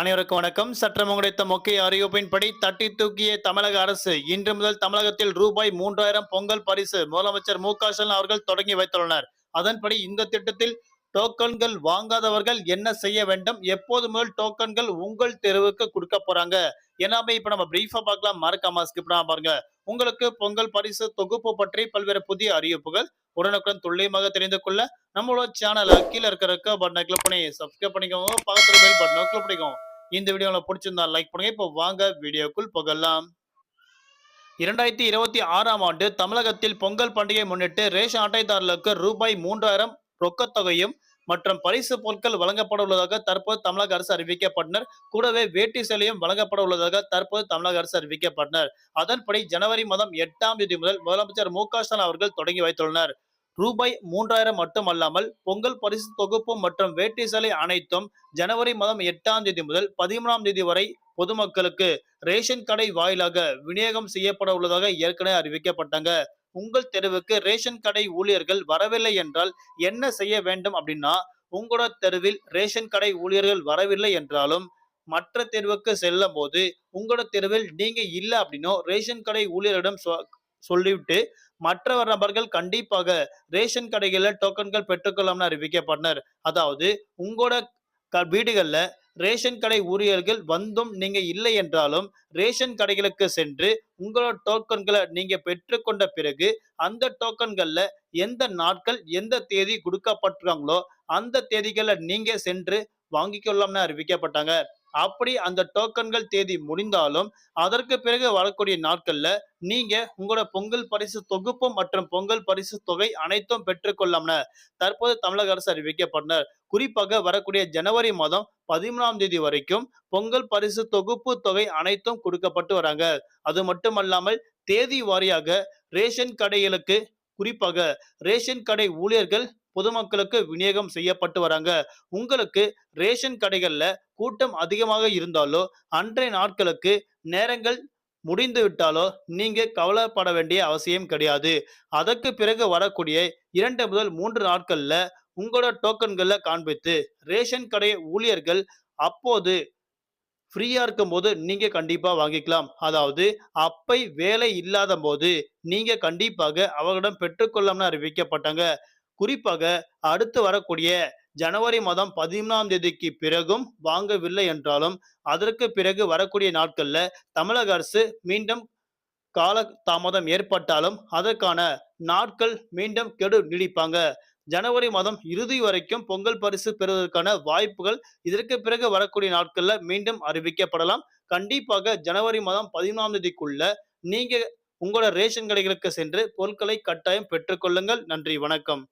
அனைவருக்கும் வணக்கம். சற்றம் கிடைத்த முக்கிய அறிவிப்பின்படி தட்டி தூக்கிய தமிழக அரசு இன்று முதல் தமிழகத்தில் ரூபாய் மூன்றாயிரம் பொங்கல் பரிசு முதலமைச்சர் மு க ஸ்டாலின் அவர்கள் தொடங்கி வைத்துள்ளனர். அதன்படி இந்த திட்டத்தில் டோக்கன்கள் வாங்காதவர்கள் என்ன செய்ய வேண்டும்? எப்போது முதல் டோக்கன்கள் உங்கள் தெருவுக்கு கொடுக்க போறாங்க? எல்லாமே இப்ப நம்ம பிரீஃபா பார்க்கலாம். மறக்காம ஸ்கிப் பண்ணாம பாருங்க. உங்களுக்கு பொங்கல் பரிசு தொகுப்பு பற்றி பல்வேறு புதிய அறிவிப்புகள் உடனுக்குடன் துல்லியமாக தெரிந்து கொள்ள நம்மளோட சேனலை கீழே இருக்கிற பட்டனை கிளிக் பண்ணி சப்ஸ்கிரைப் பண்ணிக்கோங்க. பக்கத்துல பெல் பட்டனை கிளிக் பண்ணிக்கோங்க. இந்த வீடியோ உங்களுக்கு பிடிச்சிருந்தா லைக் பண்ணுங்க. இப்போ வாங்க வீடியோக்குள் போகலாம். இரண்டாயிரத்தி இருபத்தி ஆறாம் ஆண்டு தமிழகத்தில் பொங்கல் பண்டிகை முன்னிட்டு ரேஷன் அட்டைதாரர்களுக்கு ரூபாய் மூன்றாயிரம் ரொக்கத் தொகையும் மற்றும் பரிசு பொருட்கள் வழங்கப்பட உள்ளதாக தற்போது தமிழக அரசு அறிவிக்கப்பட்டனர். கூடவே வேட்டி சேலையும் வழங்கப்பட உள்ளதாக தற்போது தமிழக அரசு அறிவிக்கப்பட்டனர். அதன்படி ஜனவரி மாதம் எட்டாம் தேதி முதல் முதலமைச்சர் மு க ஸ்டாலின் அவர்கள் தொடங்கி வைத்துள்ளனர். ரூபாய் மூன்றாயிரம் மட்டுமல்லாமல் பொங்கல் பரிசு தொகுப்பு மற்றும் வேட்டி சேலை அனைத்தும் ஜனவரி மாதம் எட்டாம் தேதி முதல் பதிமூணாம் தேதி வரை பொதுமக்களுக்கு ரேஷன் கடை வாயிலாக விநியோகம் செய்யப்பட உள்ளதாக ஏற்கனவே அறிவிக்கப்பட்டாங்க. உங்கள் தெருவுக்கு ரேஷன் கடை ஊழியர்கள் வரவில்லை என்றால் என்ன செய்ய வேண்டும் அப்படின்னா உங்களோட தெருவில் ரேஷன் கடை ஊழியர்கள் வரவில்லை என்றாலும் மற்ற தெருவுக்கு செல்லும் போது உங்களோட தெருவில் நீங்க இல்லை அப்படின்னோ ரேஷன் கடை ஊழியரிடம் சொ- சொல்லிவிட்டு மற்ற நபர்கள் கண்டிப்பாக ரேஷன் கடைகளில் டோக்கன்கள் பெற்றுக்கொள்ளாம்னு அறிவிக்கப்பட்டனர். அதாவது உங்களோட க- வீடுகளில் ரேஷன் கடை ஊழியர்கள் வந்தும் நீங்க இல்லை என்றாலும் ரேஷன் கடைகளுக்கு சென்று உங்களோட டோக்கன்களை நீங்க பெற்றுக்கொண்ட பிறகு அந்த டோக்கன்கள்ல எந்த நாட்கள் எந்த தேதி கொடுக்கப்பட்டிருக்காங்களோ அந்த தேதிகளை நீங்க சென்று வாங்கிக்கொள்ளாம்னு அறிவிக்கப்பட்டாங்க. அப்படி அந்த டோக்கன்கள் தேதி முடிந்தாலும் அதற்கு பிறகு வரக்கூடிய நாட்கள்ல நீங்க உங்களோட பொங்கல் பரிசு தொகுப்பு மற்றும் பொங்கல் பரிசு தொகை அனைத்தும் பெற்றுக்கொள்ளம்னு தற்போது தமிழக அரசு அறிவிக்கப்பட்டனர் குறிப்பாக வரக்கூடிய ஜனவரி மாதம் பதிமூணாம் தேதி வரைக்கும் பொங்கல் பரிசு தொகுப்பு தொகை அனைத்தும் கொடுக்கப்பட்டு வராங்க. அது மட்டுமல்லாமல் தேதி வாரியாக ரேஷன் கடைகளுக்கு குறிப்பாக ரேஷன் கடை ஊழியர்கள் பொதுமக்களுக்கு விநியோகம் செய்யப்பட்டு வராங்க. உங்களுக்கு ரேஷன் கடைகள்ல கூட்டம் அதிகமாக இருந்தாலோ அன்றைய நாட்களுக்கு நேரங்கள் முடிந்து விட்டாலோ நீங்க கவலைப்பட வேண்டிய அவசியம் கிடையாது. அதற்கு பிறகு வரக்கூடிய இரண்டு முதல் மூன்று நாட்கள்ல உங்களோட டோக்கன்களை காண்பித்து ரேஷன் கடை ஊழியர்கள் அப்போது ஃப்ரீயா இருக்கும்போது நீங்க கண்டிப்பா வாங்கிக்கலாம். அதாவது அப்பை வேலை இல்லாத போது நீங்க கண்டிப்பாக அவர்களிடம் பெற்றுக்கொள்ளலாம்னு அறிவிக்கப்பட்டாங்க. குறிப்பாக அடுத்து வரக்கூடிய ஜனவரி மாதம் பதிமூணாம் தேதிக்கு பிறகும் வாங்கவில்லை என்றாலும் அதற்கு பிறகு வரக்கூடிய நாட்கள்ல தமிழக அரசு மீண்டும் கால தாமதம் ஏற்பட்டாலும் அதற்கான நாட்கள் மீண்டும் கெடு நீடிப்பாங்க. ஜனவரி மாதம் இறுதி வரைக்கும் பொங்கல் பரிசு பெறுவதற்கான வாய்ப்புகள் இதற்கு பிறகு வரக்கூடிய நாட்கள்ல மீண்டும் அறிவிக்கப்படலாம். கண்டிப்பாக ஜனவரி மாதம் பதிமூணாம் தேதிக்குள்ள நீங்க உங்களோட ரேஷன் கடைகளுக்கு சென்று பொருட்களை கட்டாயம் பெற்றுக்கொள்ளுங்கள் நன்றி வணக்கம்.